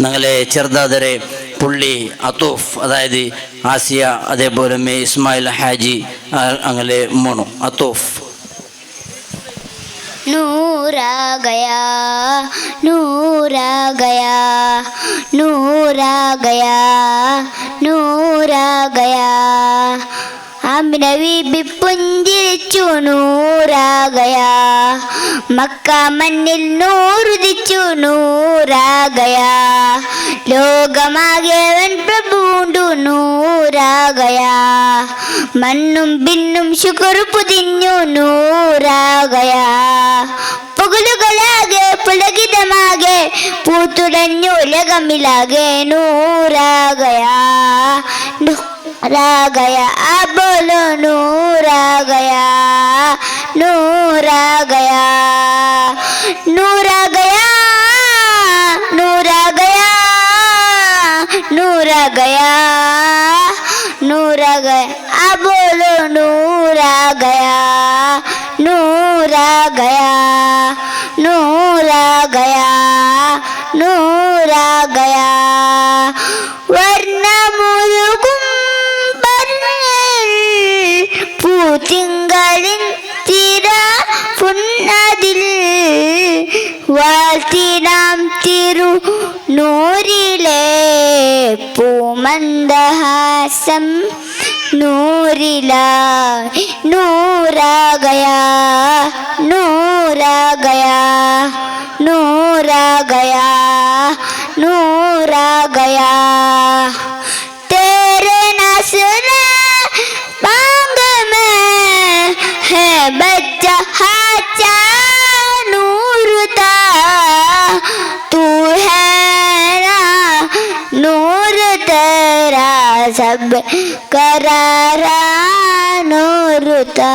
ഞങ്ങളെ ചെറുദാദരെ പുള്ളി അതൂഫ് അതായത് ആസിയ അതേപോലെ മേ ഇസ്മായിൽ ഹാജി അങ്ങനെ മോണു അതൂഫ് നൂറാ ഗയാ നൂറാ ഗയാ നൂറാ ഗയാ നൂറാ ഗയാ വിപ്പിപ്പുഞ്ചിരിച്ചു നൂറാകയാ മക്ക മണ്ണിൽ നൂറുദിച്ചു നൂറാകയാ ലോകമാകേവൻ പ്രഭുണ്ടു നൂറാകയാ മണ്ണും പിന്നും ശുക്രു പുതിഞ്ഞു നൂറാകയാ പുകലുകളാകെ പുലകിതമാകെ പൂത്തുടഞ്ഞു ലകമിലാകെ നൂറാകയാ रा गया अब बोलो नूर आ गया नूर आ गया नूर आ गया नूर आ गया नूर आ गया नूर आ गया अब बोलो नूर आ गया नूर आ गया नूर आ गया नूर आ गया नूरले पूमंदहास नूरला नूरा गया नूरा गया नूरा गया नूरा गया तेरे नसने बांग में है बच्चा हाँ। नूर तेरा सब करारा नूरता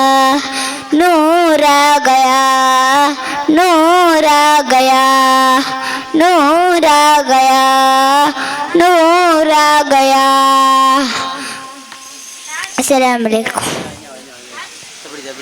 नूर आ गया, नूर आ गया, नूर आ गया, नूर आ गया। अस्सलाम वालेकुम